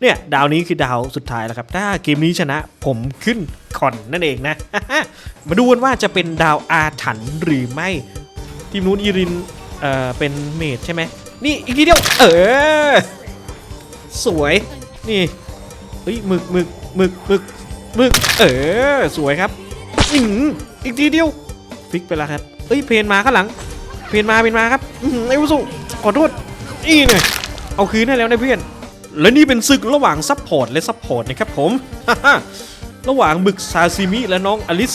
เนี่ยดาวนี้คือดาวสุดท้ายแล้วครับ ถ้าเกมนี้ชนะผมขึ้นคอนนั่นเองนะ มาดูกันว่าจะเป็นดาวอาถรรพ์หรือไม่ ทีมนู้นอีรินเอ่อเป็นเมดใช่ไหมนี่อีกทีเดียว เออ สวยนี่เฮ้ยหมึกหมึกหมึกหมึกหมึกเออ สวยครับอื้อหืออีกทีเดียวฟิกไปแล้วครับเอ้ยเพนมาข้างหลัง เพนมาเพนมาครับอื้อหือไอ้วุสุขอโทษนี่หน่อยเอาคืนให้แล้วนะเพื่อน และนี่เป็นศึกระหว่างซัพพอร์ตและซัพพอร์ตนะครับผม ระหว่างหมึกซาซิมิและน้องอลิส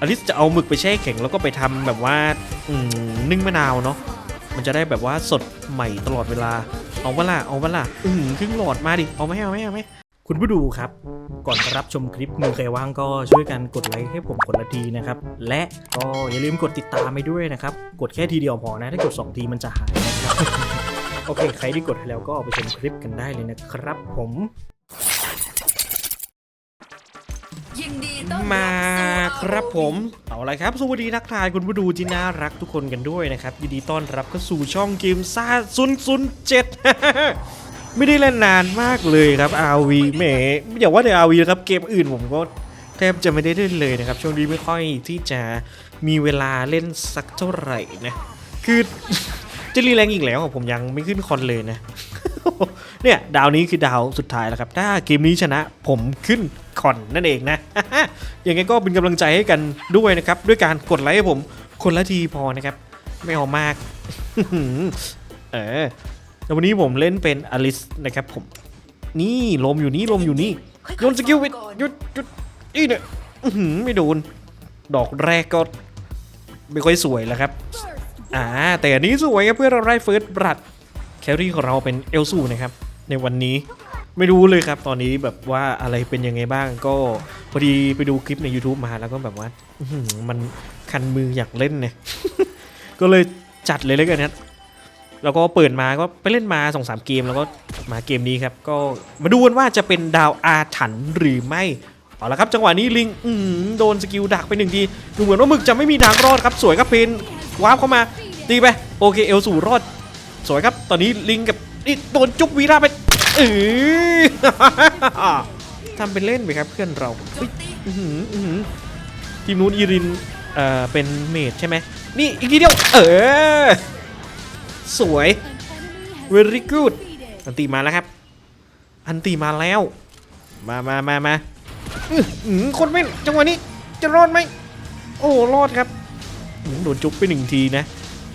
อลิสจะเอาหมึกไปแช่แข็งแล้วก็ไปทำแบบว่าอืมนึ่งมะนาวเนาะ มันจะได้แบบว่าสดใหม่ตลอดเวลา เอาเวล่ะเอาเวล่ะอืมครึ่งหลอดมาดิ เอาไหมเอาไหมเอาไหมคุณผู้ดูครับ ก่อนรับชมคลิปมือใครว่างก็ช่วยกันกดไลค์ให้ผมคนละทีนะครับ และก็อย่าลืมกดติดตามไปด้วยนะครับ กดแค่ทีเดียวพอนะ ถ้ากด 2 ทีมันจะหายนะครับ โอเค ใครที่กดให้แล้วก็เอาไปชมคลิปกันได้เลยนะครับผมยินดีต้อนรับมาครับผม เอาละครับ สวัสดีทักทายคุณผู้ดูที่น่ารักทุกคนกันด้วยนะครับ ยินดีต้อนรับเข้าสู่ช่องเกมซ่า007ไม่ได้เล่นนานมากเลยครับ RV แหมอย่าว่าแต่ RV นะครับ เกมอื่นผมก็แทบจะไม่ได้เล่นเลยนะครับ ช่วงนี้ไม่ค่อยที่จะมีเวลาเล่นสักเท่าไหร่นะ คือ จะรีแรงอีกแล้วผมยังไม่ขึ้นคอนเลยนะ เนี่ยดาวนี้คือดาวสุดท้ายแล้วครับ ถ้าเกมนี้ชนะผมขึ้นคอนนั่นเองนะยังไงก็เป็นกำลังใจให้กันด้วยนะครับ ด้วยการกดไลค์ให้ผมคนละทีพอนะครับ ไม่เอามากเออแต่วันนี้ผมเล่นเป็นอลิสนะครับผม นี่ลมอยู่นี่ลมอยู่นี่โยนสกิลไปหยุดหยุดอีเนี่ยไม่โดน ดอกแรกก็ไม่ค่อยสวยแล้วครับ อ่าแต่อันนี้สวยครับเพื่อเราได้เฟิร์สบรัดแครี่ของเราเป็นเอลซูนะครับในวันนี้ไม่รู้เลยครับ ตอนนี้แบบว่าอะไรเป็นยังไงบ้างก็พอดีไปดูคลิปใน YouTube มาแล้วก็แบบว่ามันคันมืออยากเล่นเนี่ยก็เลยจัดเลยแล้วกันนะแล้วก็เปิดมาก็ไปเล่นมาสองสามเกมแล้วก็มาเกมนี้ครับ ก็มาดูกันว่าจะเป็นดาวอาถรรพ์หรือไม่เอาละครับจังหวะนี้ลิงอืโดนสกิลดักไปหนึ่งทีดูเหมือนว่าหมึกจะไม่มีทางรอดครับ สวยครับเพนวาร์ปเข้ามา ตีไปโอเคเอลสู่รอด สวยครับ ตอนนี้ลิงกับนี่โดนจุกวีราไปเออทำเป็นเล่นไปครับเพื่อนเราเฮ้ยอื้อหืออื้อหือทีมนู้นอีรินเอ่อเป็นเมดใช่ไหมนี่อีกทีเดียว เออ สวย very good อันตีมาแล้วครับ อันตีมาแล้ว มามามามาอื้อหือคนเม่นจังหวะนี้จะรอดไหม โอ้ รอดครับอื้อโดนจุกไปหนึ่งทีนะ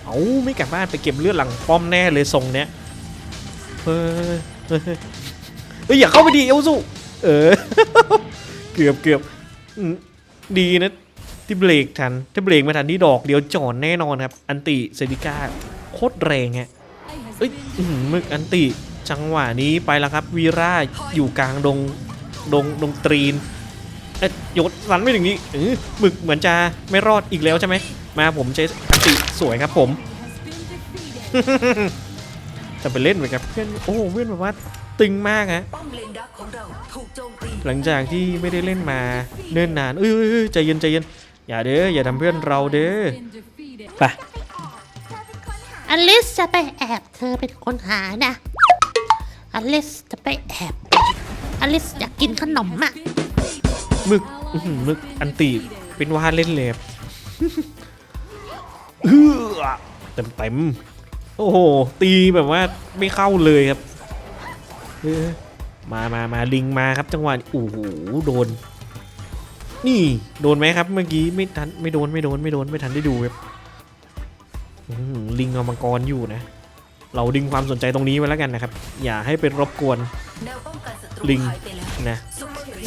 เอาไม่กลับบ้านไปเก็บเลือดหลังป้อมแน่เลยทรงเนี้ยเฮ้ยเฮ้ยอย่าเข้าไปดีเอลซูเออ เกือบเกือบดีนะที่เบรกทันถ้าเบรกไม่ทันนี่ดอกเดียวจอดแน่นอนครับ อันติเซริก้าโคตรแรงฮะเอ้ยอื้อหือมึกอันติจังหวะนี้ไปแล้วครับวีร่าอยู่กลางดงดงดงตรีนเอ๊ยดสันไม่ถึงนี้เออหมึกเหมือนจะไม่รอดอีกแล้วใช่ไหม มาผมใช้อันติสวยครับผมจะไปเล่นไหมครับเพื่อนโอ้โหเพื่อนแบบว่าตึงมากฮะป้อมเลนดักของเราถูกโจมตีหลังจากที่ไม่ได้เล่นมาเนิ่นนานเอ้ยเอ้ยเอ้ยใจเย็นใจเย็นอย่าเด้ออย่าทำเพื่อนเราเด้อไปอลิสจะไปแอบเธอเป็นคนหานะอลิสจะไปแอบอลิสอยากกินขนมอะมึกอื้อหือมึกอันตีเป็นว่าเล่นเลยครับ เอื้อเต็มเต็มๆโอ้โห ตีแบบว่าไม่เข้าเลยครับมามามาลิงมาครับจังหวะโอ้โหโดน นี่โดนไหมครับ เมื่อกี้ไม่ทันไม่โดนไม่โดนไม่โดนไม่ทันได้ดูครับลิงเอามังกรอยู่นะ เราดึงความสนใจตรงนี้ไว้แล้วกันนะครับ อย่าให้เป็นรบกวน ลิงนะ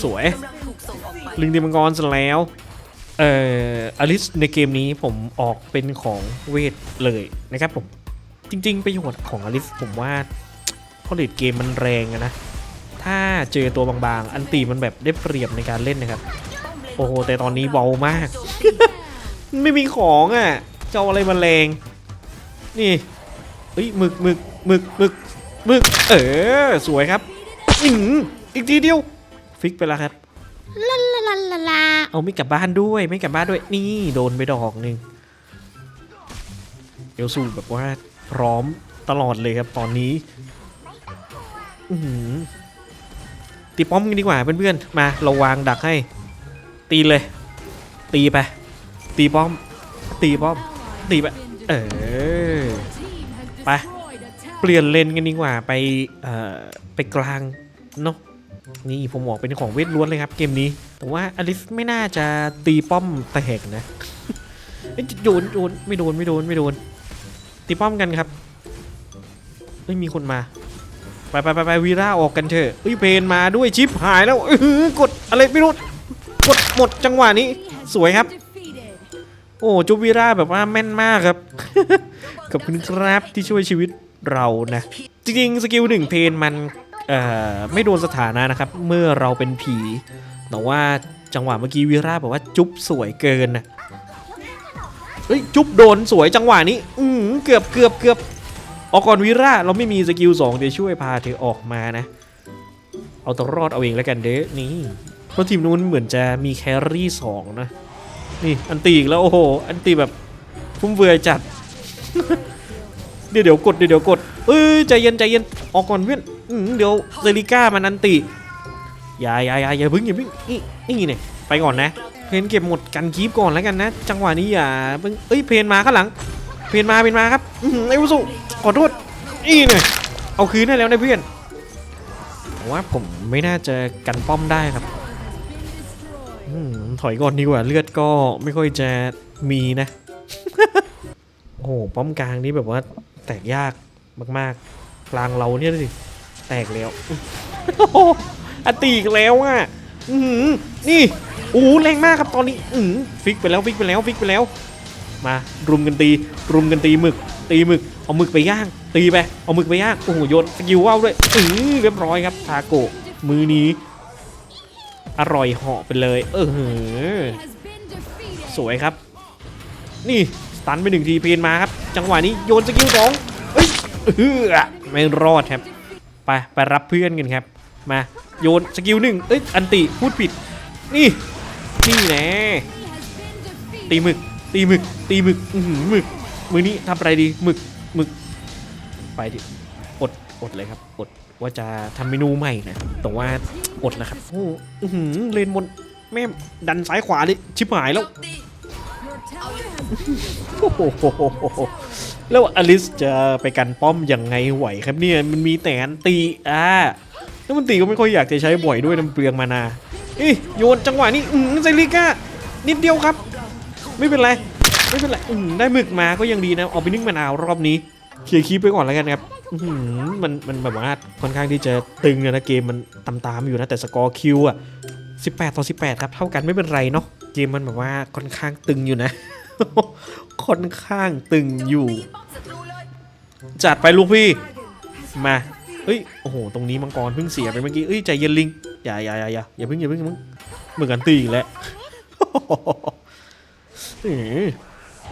สวยกำลังถูกส่งออกไปลิงเดมังกรเสร็จแล้ว เอ่ออลิสในเกมนี้ผมออกเป็นของเวทเลยนะครับผม จริงๆประโยชน์ของอลิสผมว่าพอเลดเกมมันแรงนะ ถ้าเจอตัวบางๆ อันตีมันแบบได้เปรียบในการเล่นนะครับ โอ้โห แต่ตอนนี้เบามาก ไม่มีของอะจะเอาอะไรมาแรง นี่เฮ้ยหมึกหมึกหมึกหมึกหมึกเออ สวยครับอืออีกทีเดียว ฟิกไปแล้วครับ ลาลาลาลาลาเอาไม่กลับบ้านด้วยไม่กลับบ้านด้วยนี่โดนไปดอกหนึ่งเอลซูแบบว่าพร้อมตลอดเลยครับตอนนี้อือหือตีป้อมกันดีกว่าเพื่อนๆมาเราวางดักให้ ตีเลย ตีไป ตีป้อม ตีป้อม ตีไปเออไปเปลี่ยนเลนกันดีกว่าไปเอ่อไปกลางเนาะ นี่ผมบอกเป็นของเวทล้วนเลยครับเกมนี้ แต่ว่าอลิสไม่น่าจะตีป้อมแตกนะเอ้ยโยนโยนไม่โดนไม่โดนไม่โดน ตีป้อมกันครับไม่มีคนมา ไปไปไปไปวีร่าออกกันเถอะเอ้ยเพนมาด้วยชิปหายแล้วอืออกดอะไรไม่รู้กดหมดจังหวะนี้ สวยครับ โอ้จูวีร่าแบบว่าแม่นมากครับขอบคุณครับที่ช่วยชีวิตเรานะ จริงๆ สกิลหนึ่งเพนมัน ไม่โดนสถานะนะครับ เมื่อเราเป็นผี แต่ว่าจังหวะเมื่อกี้วีราบอกว่าจุ๊บสวยเกินนะเฮ้ยจุ๊บโดนสวยจังหวะนี้ อือเกือบเกือบเกือบออกก่อนวีราเราไม่มีสกิลสองเดี๋ยวช่วยพาเธอออกมานะ เอาตัวรอดเอาเองแล้วกันเด้อนี่เพราะทีมนู้นเหมือนจะมีแครี่สองนะนี่อันตีอีกแล้วโอ้โหอันตีแบบฟุ่มเฟือยจัดเดี๋ยวเดี๋ยวกดเดี๋ยวเดี๋ยวกดเอ้ยใจเย็นใจเย็นออกก่อนเพื่อน เดี๋ยวเซริก้ามันอันตีอย่าอย่าอย่าอย่าพึ่งอย่าพึ่งนี่นี่เนี่ยไปก่อนนะ เพนเก็บหมดกันคีบก่อนแล้วกันนะ จังหวะนี้อย่าเพิ่งเอ้ยเพนมาข้างหลัง เพนมาเพนมาครับไอ้วุสุขอโทษนี่เนี่ยเอาคืนได้แล้วนะเพื่อนผมว่าผมไม่น่าจะกันป้อมได้ครับถอยก่อนดีกว่าเลือดก็ไม่ค่อยจะมีนะ โอ้โหป้อมกลางนี่แบบว่าแตกยากมากๆ กลางเราเนี่ยสิ แตกแล้วอตีอีกแล้วอะอื้อหือนี่โอ้แรงมากครับตอนนี้อือหือฟิกไปแล้วฟิกไปแล้วฟิกไปแล้ว มารุมกันตี รุมกันตีหมึก ตีหมึกเอาหมึกไปย่าง ตีไปเอาหมึกไปย่างโอ้โหโยนสกิลว่าวด้วยอือเรียบร้อยครับทาโกะมือนี้ อร่อยเหาะไปเลย เออหือสวยครับ นี่สตันไปหนึ่งทีเพนมาครับ จังหวะนี้โยนสกิลสองเอ้ยเออไม่รอดครับ ไปไปรับเพื่อนกันครับ มาโยนสกิลหนึ่งเอ้ยอันติพูดผิด นี่นี่แน่ตีหมึกตีหมึกตีหมึกอือหือหมึกมือนี้ทำอะไรดีหมึกหมึกไปดิอดอดเลยครับอดว่าจะทำเมนูใหม่นะแต่ว่าอดนะครับโอ้อื้อหือเลนบนแม่ดันซ้ายขวาดิชิบหายแล้วตีโอ้โห แล้วอลิสจะไปกันป้อมยังไงไหวครับเนี่ยมันมีแต่อันตีอ่าแล้วมันตีก็ไม่ค่อยอยากจะใช้บ่อยด้วยน้ำเปลืองมานาเอ้ยโยนจังหวะนี้อืมไซริก้านิดเดียวครับ ไม่เป็นไรไม่เป็นไรอืมได้หมึกมาก็ยังดีนะเอาไปนึ่งมะนาวรอบนี้เคลียร์คีปไปก่อนแล้วกันครับอื้อหือมันมันแบบว่าค่อนข้างที่จะตึงนะเกมมันตามตามๆอยู่นะแต่สกอร์คิวอะ18 ต่อ 18 ครับ เท่ากันไม่เป็นไรเนาะเกมมันแบบว่าค่อนข้างตึงอยู่นะ ค่อนข้างตึงอยู่ จัดไปลูกพี่ มาเอ้ย โอ้โห ตรงนี้มังกรเพิ่งเสียไปเมื่อกี้เอ้ย ใจเย็นลิง อย่าอย่าอย่าอย่าอย่าเพิ่งอย่าเพิ่งอย่าเพิ่งเหมือนกันตีอีกแล้ว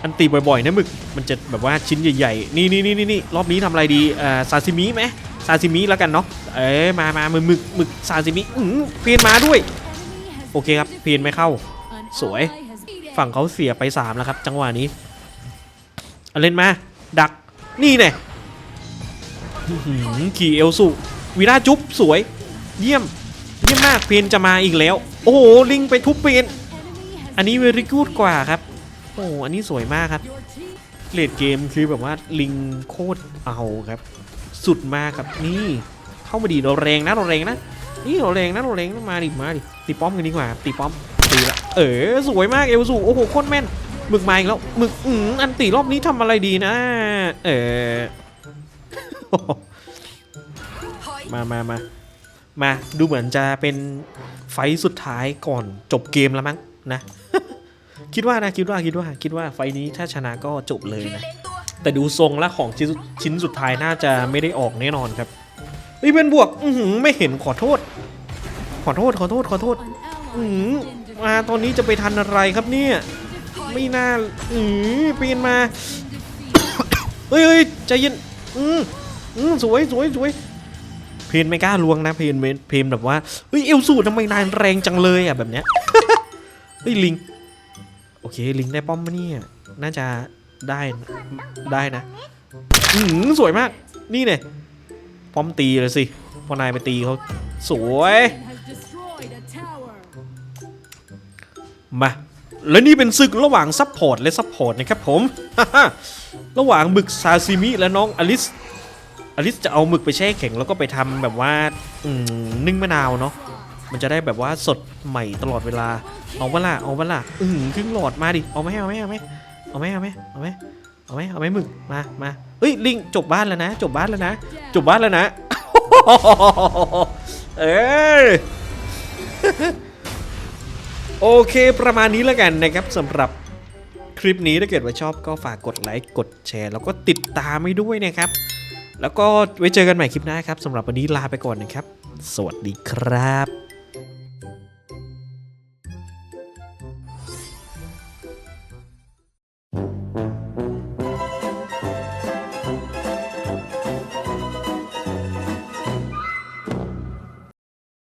อันตีบ่อยๆนะมึก มันจะแบบว่าชิ้นใหญ่ๆ นี่นี่นี่นี่รอบนี้ทำอะไรดีอ่าซาซิมิไหมซาซิมิแล้วกันเนาะ เอ้ยมามามือหมึกมึกซาซิมิอือเพนมาด้วย โอเคครับ เพนไม่เข้า สวย ฝั่งเขาเสียไปสามแล้วครับ จังหวะนี้เเล่นมา ดักนี่แน่ขี่เอลสุวีราจุ๊บสวย เยี่ยม เยี่ยมมากเพนจะมาอีกแล้ว โอ้โห ลิงไปทุบเพนอันนี้เวริกูดกว่าครับ โอ้โอันนี้สวยมากครับเลดเกมคือแบบว่าลิงโคตรเอาครับ สุดมากครับนี่เข้ามาดีเราแรงนะเราแรงนะนี่เราแรงนะเราแรงนะมาดิมาดิตีป้อมกันดีกว่าตีป้อม เออสวยมากเอลสูโอ้โหโคตรแม่นหมึกมาอีกแล้วหมึกอืมอันตีรอบนี้ทำอะไรดีนะ เออมามามามาดูเหมือนจะเป็นไฟสุดท้ายก่อนจบเกมแล้วมั้งนะ คิดว่านะคิดว่าคิดว่าคิดว่าไฟนี้ถ้าชนะก็จบเลยนะ แต่ดูทรงและของชิ้นชิ้นสุดท้ายน่าจะไม่ได้ออกแน่นอนครับเฮ้ยเป็นบวก อืไม่เห็นขอโทษ ขอโทษขอโทษขอโทษ อื มาตอนนี้จะไปทันอะไรครับเนี่ย ไม่น่าอือปีนมาเฮ้ยใจเย็นอืมอืมสวยสวยสวยเพนไม่กล้าลวงนะเพนเพนเพนแบบว่าเฮ้ยเอลสูดทำไมนายแรงจังเลยอะแบบเนี้ยเฮ้ยลิงโอเคลิงได้ป้อมปะเนี่ยน่าจะได้ได้นะอืมสวยมากนี่เนี่ยป้อมตีเลยสิพอนายไปตีเขาสวย มาและนี่เป็นศึกระหว่างซัพพอร์ตและซัพพอร์ตนะครับผม ระหว่างหมึกซาซิมิและน้องอลิส อลิสจะเอาหมึกไปแช่แข็งแล้วก็ไปทำแบบว่าอืนึ่งมะนาวเนาะ มันจะได้แบบว่าสดใหม่ตลอดเวลา เอาเวล่ะเอาเวล่ะอืมครึ่งหลอดมาดิ เอาไหมเอาไหมเอาไหมเอาไหมเอาไหมเอาไหมเอาไหมเอาไหมหมึก มา มาเฮ้ยลิงจบบ้านแล้วนะ จบบ้านแล้วนะ จบบ้านแล้วนะ เออ โอเคประมาณนี้แล้วกันนะครับสำหรับคลิปนี้ถ้าเกิดว่าชอบก็ฝากกดไลค์กดแชร์ แล้วก็ติดตามให้ด้วยนะครับ แล้วก็ไว้เจอกันใหม่คลิปหน้าครับสำหรับวันนี้ลาไปก่อนนะครับ สวัสดีครับ